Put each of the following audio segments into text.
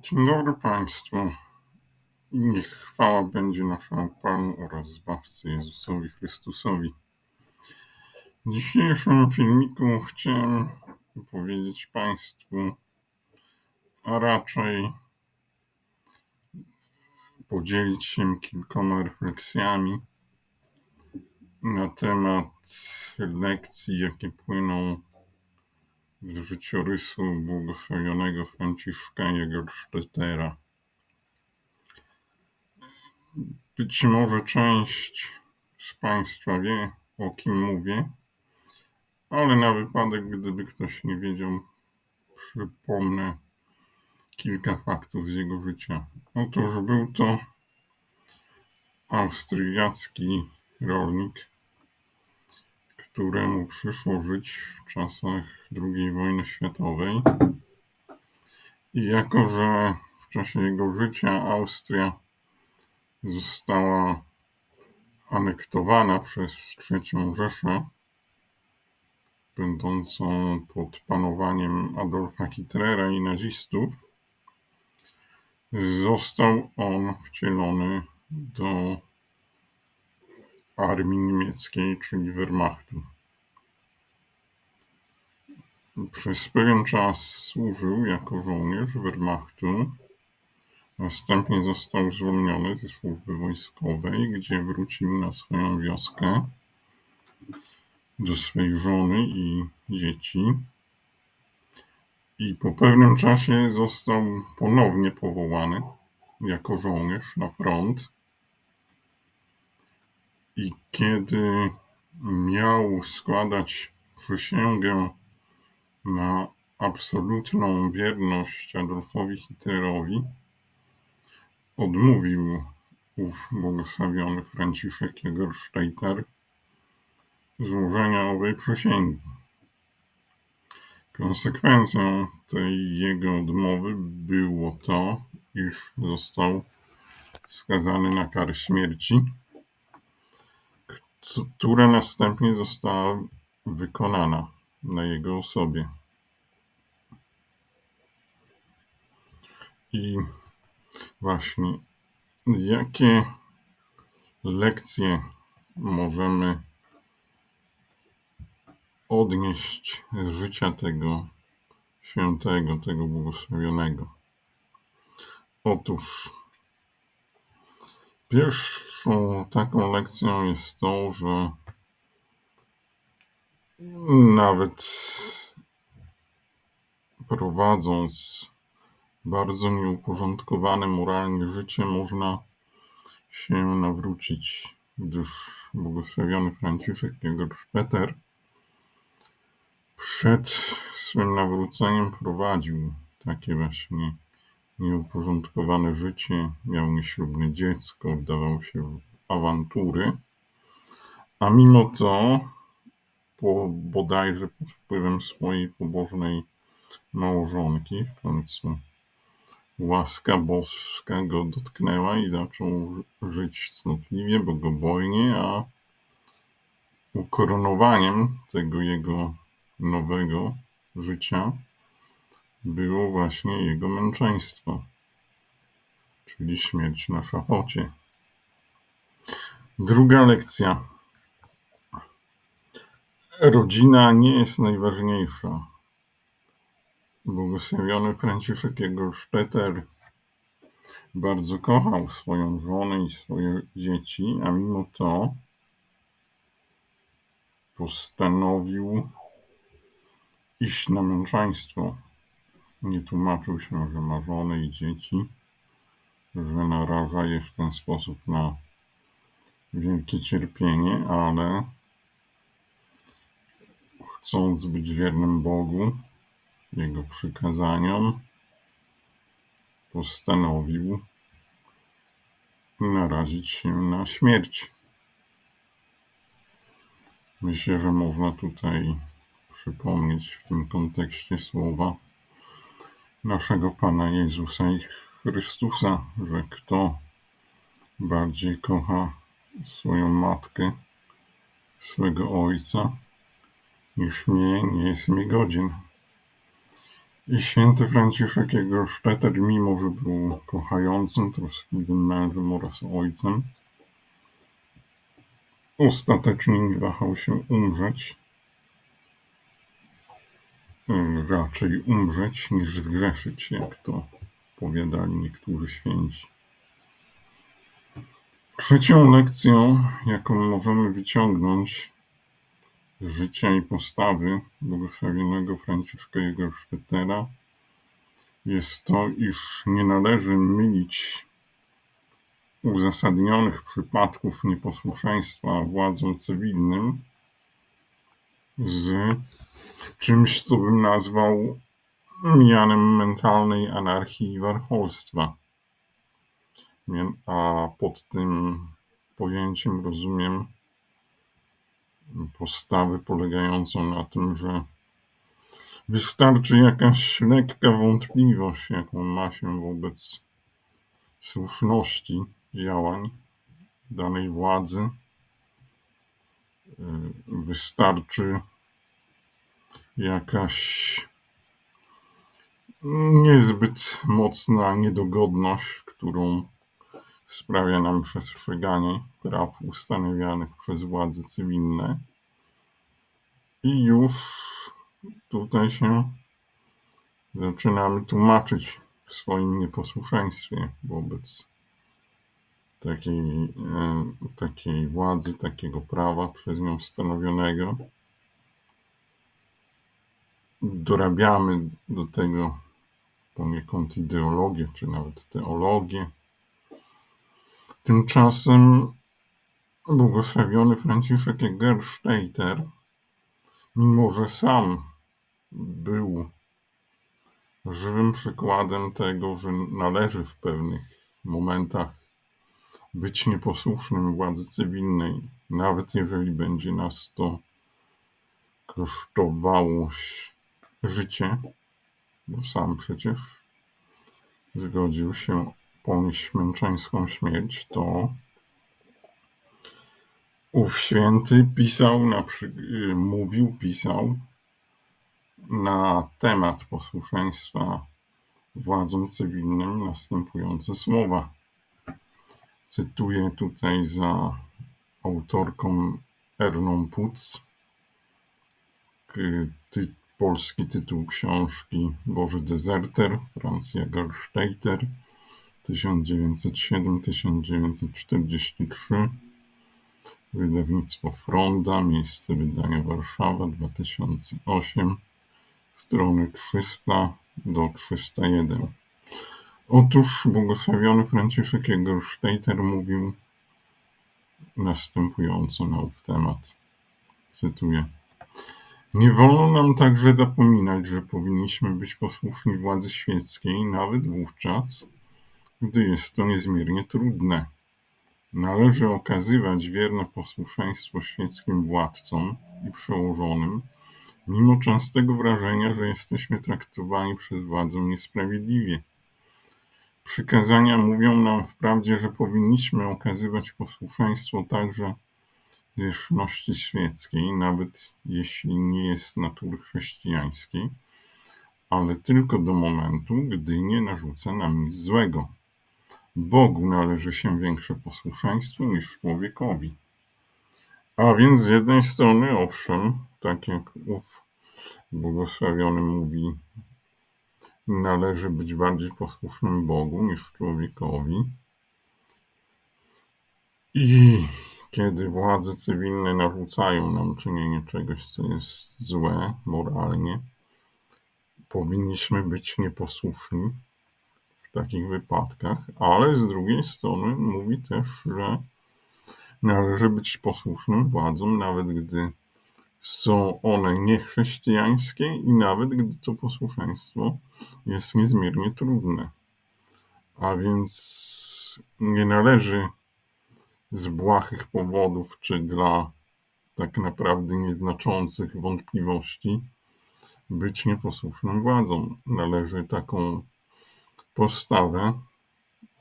Dzień dobry Państwu. Niech chwała będzie naszemu Panu oraz Zbawcy Jezusowi Chrystusowi. W dzisiejszym filmiku chciałem powiedzieć Państwu, a raczej podzielić się kilkoma refleksjami na temat lekcji, jakie płyną z życiorysu błogosławionego Franciszka Jägerstättera. Być może część z Państwa wie, o kim mówię, ale na wypadek, gdyby ktoś nie wiedział, przypomnę kilka faktów z jego życia. Otóż był to austriacki rolnik, któremu przyszło żyć w czasach II wojny światowej. I jako, że w czasie jego życia Austria została anektowana przez III Rzeszę, będącą pod panowaniem Adolfa Hitlera i nazistów, został on wcielony do armii niemieckiej, czyli Wehrmachtu. Przez pewien czas służył jako żołnierz Wehrmachtu. Następnie został zwolniony ze służby wojskowej, gdzie wrócił na swoją wioskę do swej żony i dzieci. I po pewnym czasie został ponownie powołany jako żołnierz na front. I kiedy miał składać przysięgę na absolutną wierność Adolfowi Hitlerowi, odmówił ów błogosławiony Franciszek Jägerstätter złożenia owej przysięgi. Konsekwencją tej jego odmowy było to, iż został skazany na karę śmierci, która następnie została wykonana na jego osobie. I właśnie, jakie lekcje możemy odnieść z życia tego świętego, tego błogosławionego? Otóż pierwszą taką lekcją jest to, że nawet prowadząc bardzo nieuporządkowane moralnie życie, można się nawrócić, gdyż błogosławiony Franciszek Jägerstätter przed swym nawróceniem prowadził takie właśnie nieuporządkowane życie, miał nieślubne dziecko, wdawał się w awantury, a mimo to po, bodajże pod wpływem swojej pobożnej małżonki w końcu łaska boska go dotknęła i zaczął żyć cnotliwie, bogobojnie, a ukoronowaniem tego jego nowego życia było właśnie jego męczeństwo, czyli śmierć na szafocie. Druga lekcja. Rodzina nie jest najważniejsza. Błogosławiony Franciszek Jägerstätter bardzo kochał swoją żonę i swoje dzieci, a mimo to postanowił iść na męczeństwo. Nie tłumaczył się, że ma żonę i dzieci, że naraża je w ten sposób na wielkie cierpienie, ale chcąc być wiernym Bogu, jego przykazaniom, postanowił narazić się na śmierć. Myślę, że można tutaj przypomnieć w tym kontekście słowa naszego Pana Jezusa i Chrystusa, że kto bardziej kocha swoją matkę, swego ojca, niż mnie, nie jest mi godzien. I święty Franciszek jego Szteter, mimo że był kochającym, troskliwym mężem oraz ojcem, ostatecznie nie wahał się umrzeć, raczej umrzeć niż zgrzeszyć, jak to powiadali niektórzy święci. Trzecią lekcją, jaką możemy wyciągnąć z życia i postawy błogosławionego Franciszka jego Sztetera jest to, iż nie należy mylić uzasadnionych przypadków nieposłuszeństwa władzom cywilnym z czymś, co bym nazwał mianem mentalnej anarchii i warcholstwa. A pod tym pojęciem rozumiem postawę polegającą na tym, że wystarczy jakaś lekka wątpliwość, jaką ma się wobec słuszności działań danej władzy. Wystarczy jakaś niezbyt mocna niedogodność, którą sprawia nam przestrzeganie praw ustanawianych przez władze cywilne. I już tutaj się zaczynamy tłumaczyć w swoim nieposłuszeństwie wobec takiej, e, takiej władzy, takiego prawa przez nią stanowionego. Dorabiamy do tego poniekąd ideologię, czy nawet teologię. Tymczasem błogosławiony Franciszek Gersteiter, mimo że sam był żywym przykładem tego, że należy w pewnych momentach być nieposłusznym władzy cywilnej, nawet jeżeli będzie nas to kosztowało życie, bo sam przecież zgodził się ponieść męczeńską śmierć, to ów święty pisał, na, mówił, pisał na temat posłuszeństwa władzom cywilnym następujące słowa. Cytuję tutaj za autorką Erną Putz ty, polski tytuł książki Boży Dezerter, Francja Gersteiter, 1907-1943, wydawnictwo Fronda, miejsce wydania Warszawa, 2008, strony 300 do 301. Otóż błogosławiony Franciszek Gersteiter mówił następująco na ów temat. Cytuję. Nie wolno nam także zapominać, że powinniśmy być posłuszni władzy świeckiej nawet wówczas, gdy jest to niezmiernie trudne. Należy okazywać wierne posłuszeństwo świeckim władcom i przełożonym, mimo częstego wrażenia, że jesteśmy traktowani przez władzę niesprawiedliwie. Przykazania mówią nam wprawdzie, że powinniśmy okazywać posłuszeństwo także zwierzchności świeckiej, nawet jeśli nie jest natury chrześcijańskiej, ale tylko do momentu, gdy nie narzuca nam nic złego. Bogu należy się większe posłuszeństwo niż człowiekowi. A więc z jednej strony, owszem, tak jak ów błogosławiony mówi, należy być bardziej posłusznym Bogu niż człowiekowi. I kiedy władze cywilne narzucają nam czynienie czegoś, co jest złe moralnie, powinniśmy być nieposłuszni w takich wypadkach, ale z drugiej strony mówi też, że należy być posłusznym władzom, nawet gdy są one niechrześcijańskie i nawet gdy to posłuszeństwo jest niezmiernie trudne. A więc nie należy z błahych powodów, czy dla tak naprawdę nieznaczących wątpliwości być nieposłusznym władzą. Należy taką postawę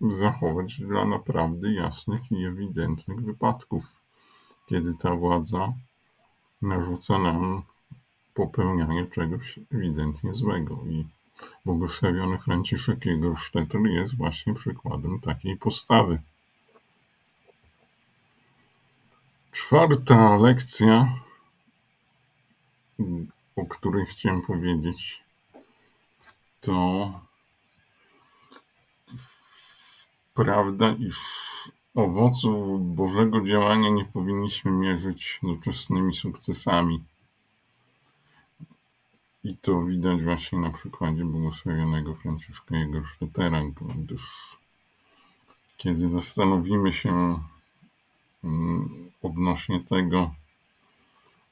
zachować dla naprawdę jasnych i ewidentnych wypadków, kiedy ta władza narzuca nam popełnianie czegoś ewidentnie złego. I błogosławiony Franciszek Jegoszteter jest właśnie przykładem takiej postawy. Czwarta lekcja, o której chciałem powiedzieć, to prawda, iż owoców Bożego działania nie powinniśmy mierzyć doczesnymi sukcesami. I to widać właśnie na przykładzie błogosławionego Franciszka Jegosztetera, gdyż kiedy zastanowimy się mm, odnośnie tego,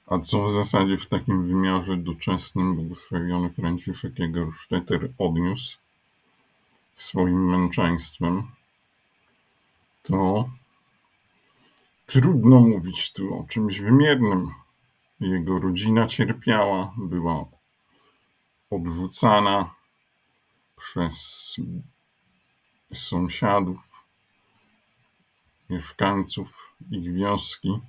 a co w zasadzie w takim wymiarze doczesnym błogosławiony Franciszek Jegoszteter odniósł swoim męczeństwem, to trudno mówić tu o czymś wymiernym. Jego rodzina cierpiała, była odrzucana przez sąsiadów, mieszkańców ich wioski.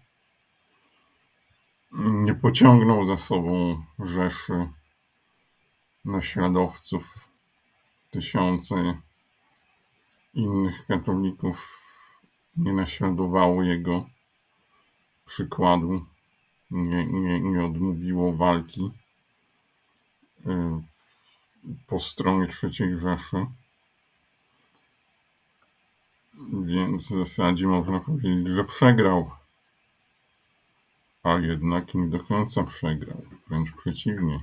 Nie pociągnął za sobą rzeszy naśladowców. Tysiące innych katolików nie naśladowało jego przykładu, nie, nie, nie odmówiło walki y, po stronie III Rzeszy. Więc w zasadzie można powiedzieć, że przegrał. A jednak nie do końca przegrał. Wręcz przeciwnie.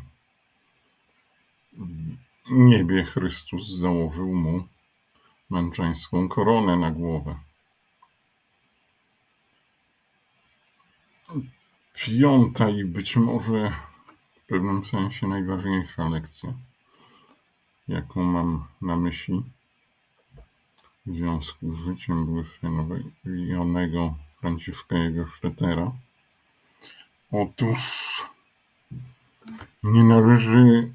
W niebie Chrystus założył mu męczeńską koronę na głowę. Piąta i być może w pewnym sensie najważniejsza lekcja, jaką mam na myśli w związku z życiem błogosławionego Franciszka Sztetera. Otóż nie należy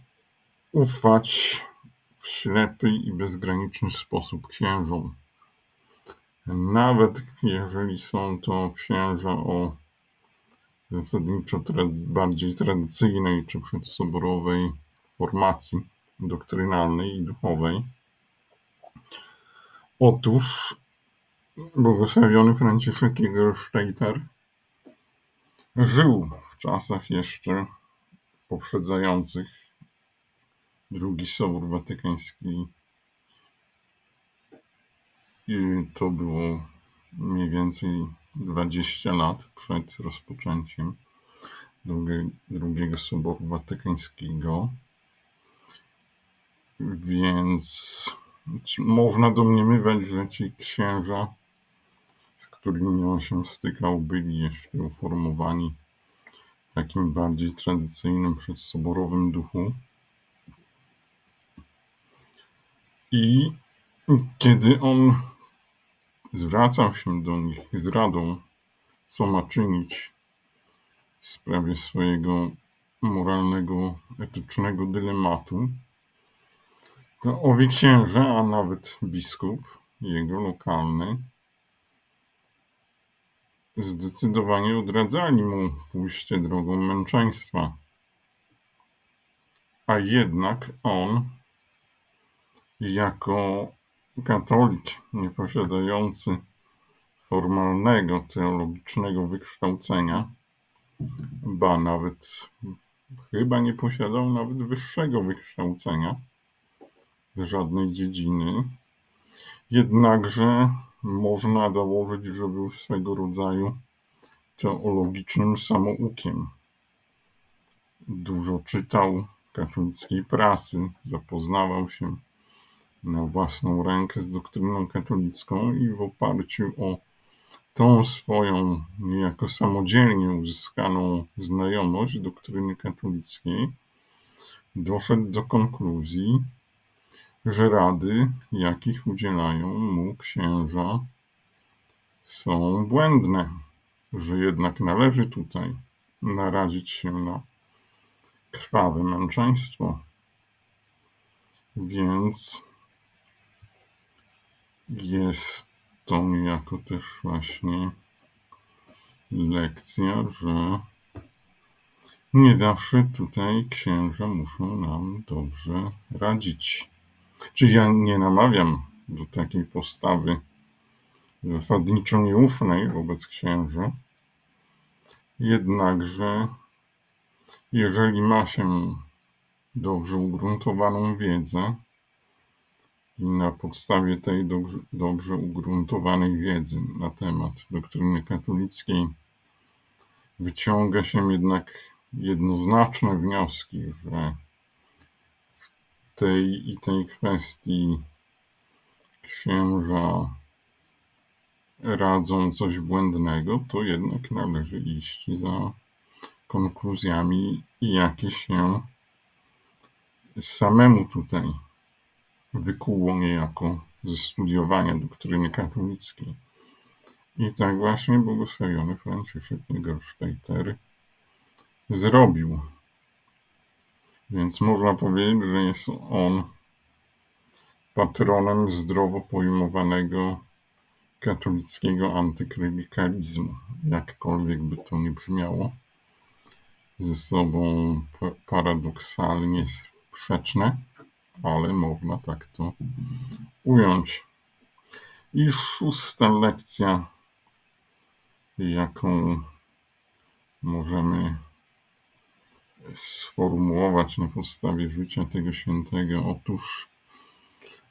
ufać w ślepy i bezgraniczny sposób księżom. Nawet jeżeli są to księża o zasadniczo bardziej tradycyjnej czy przedsoborowej formacji doktrynalnej i duchowej. Otóż błogosławiony Franciszek Egersteiter żył w czasach jeszcze poprzedzających drugi Sobór Watykański i to było mniej więcej 20 lat przed rozpoczęciem drugiego Soboru Watykańskiego. Więc można domniemywać, że ci księża, z którymi on się stykał, byli jeszcze uformowani w takim bardziej tradycyjnym, przedsoborowym duchu. I kiedy on zwracał się do nich z radą, co ma czynić w sprawie swojego moralnego, etycznego dylematu, to owi księża, a nawet biskup, jego lokalny, zdecydowanie odradzali mu pójście drogą męczeństwa. A jednak on, jako Katolik nieposiadający formalnego teologicznego wykształcenia, ba nawet chyba nie posiadał nawet wyższego wykształcenia żadnej dziedziny, jednakże można założyć, że był swego rodzaju teologicznym samoukiem. Dużo czytał katolickiej prasy, zapoznawał się na własną rękę z doktryną katolicką i w oparciu o tą swoją niejako samodzielnie uzyskaną znajomość doktryny katolickiej doszedł do konkluzji, że rady, jakich udzielają mu księża, są błędne, że jednak należy tutaj narazić się na krwawe męczeństwo. Więc jest to niejako też właśnie lekcja, że Nie zawsze tutaj księża muszą nam dobrze radzić. Czy ja nie namawiam do takiej postawy zasadniczo nieufnej wobec księży, jednakże jeżeli ma się dobrze ugruntowaną wiedzę i na podstawie tej dobrze, dobrze ugruntowanej wiedzy na temat doktryny katolickiej wyciąga się jednak jednoznaczne wnioski, że tej i tej kwestii księża radzą coś błędnego, to jednak należy iść za konkluzjami, jakie się samemu tutaj wykuło niejako ze studiowania doktryny katolickiej. I tak właśnie błogosławiony Franciszek Gersztejter zrobił. Więc można powiedzieć, że jest on patronem zdrowo pojmowanego katolickiego antyklerykalizmu, jakkolwiek by to nie brzmiało, ze sobą paradoksalnie sprzeczne, ale można tak to ująć. I szósta lekcja, jaką możemy sformułować na podstawie życia tego świętego. Otóż,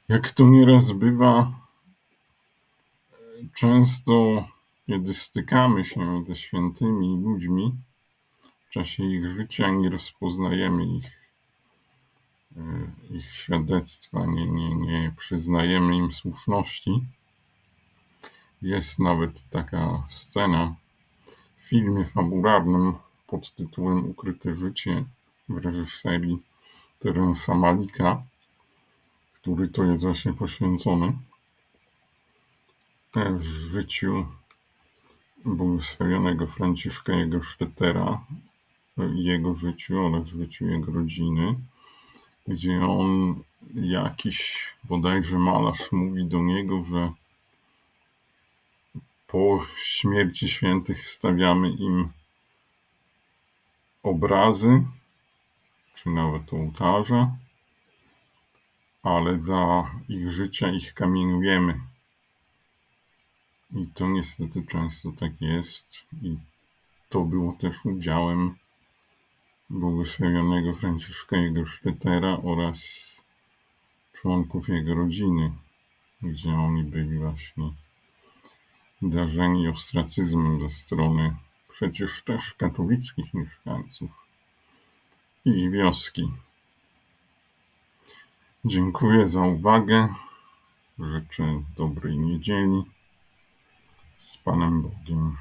jak to nieraz bywa, często, kiedy stykamy się ze świętymi ludźmi w czasie ich życia, nie rozpoznajemy ich, e, ich świadectwa, nie, nie, nie przyznajemy im słuszności. Jest nawet taka scena w filmie fabularnym pod tytułem Ukryte życie w reżyserii Terensa Malika, który to jest właśnie poświęcony. W życiu błogosławionego Franciszka jego Sztetera, jego życiu oraz życiu jego rodziny, gdzie on jakiś bodajże malarz mówi do niego, że po śmierci świętych stawiamy im obrazy, czy nawet ołtarze, ale za ich życia ich kamienujemy. I to niestety często tak jest. I to było też udziałem błogosławionego Franciszka jego Sztetera oraz członków jego rodziny, gdzie oni byli właśnie darzeni ostracyzmem ze strony przecież też katolickich mieszkańców i wioski. Dziękuję za uwagę. Życzę dobrej niedzieli z Panem Bogiem.